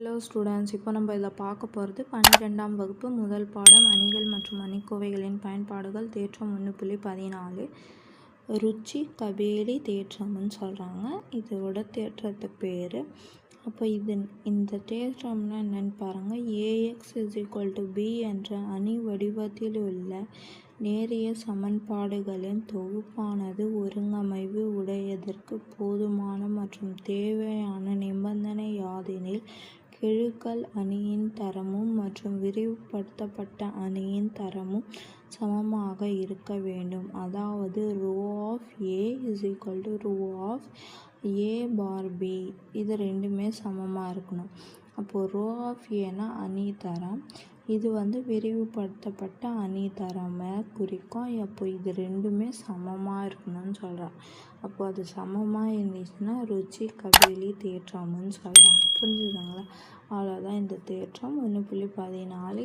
Hello students இப்போ நம்ம இதில் பார்க்க போகிறது பன்னிரெண்டாம் வகுப்பு முதல் பாடம் அணிகள் மற்றும் அணிக்கோவைகளின் பயன்பாடுகள் தேற்றம் ஒன்று புள்ளி பதினாலு. ருச்சி கபேலி தேற்றம்னு சொல்கிறாங்க இதோட தேற்றத்து பேர். அப்போ இது இந்த தேற்றம்னா என்னென்னு பாருங்கள் AX is equal to B என்ற அணி வடிவத்தில் உள்ள நேரிய சமன்பாடுகளின் தொகுப்பானது ஒருங்கமைவு உடையதற்கு போதுமான மற்றும் தேவையான நிபந்தனை யாதெனில் கெழுக்கள் அணியின் தரமும் மற்றும் விரிவுபடுத்தப்பட்ட அணியின் தரமும் சமமாக இருக்க வேண்டும். அதாவது rho of A is equal to rho of A bar B இது ரெண்டுமே சமமாக இருக்கணும். அப்போது ரோ ஆஃப் ஏனா அணி தரம். இது வந்து விரிவுபடுத்தப்பட்ட அணி தரமை குறிக்கும். அப்போ இது ரெண்டுமே சமமாக இருக்கணும்னு சொல்கிறான் அப்போ அது சமமாக இருந்துச்சுன்னா ருச்சி கபிலி தேற்றம்னு சொல்கிறான் புரிஞ்சுதுங்களா அவ்வளோதான் இந்த தேற்றம். ஒன்று புள்ளி பதினாலு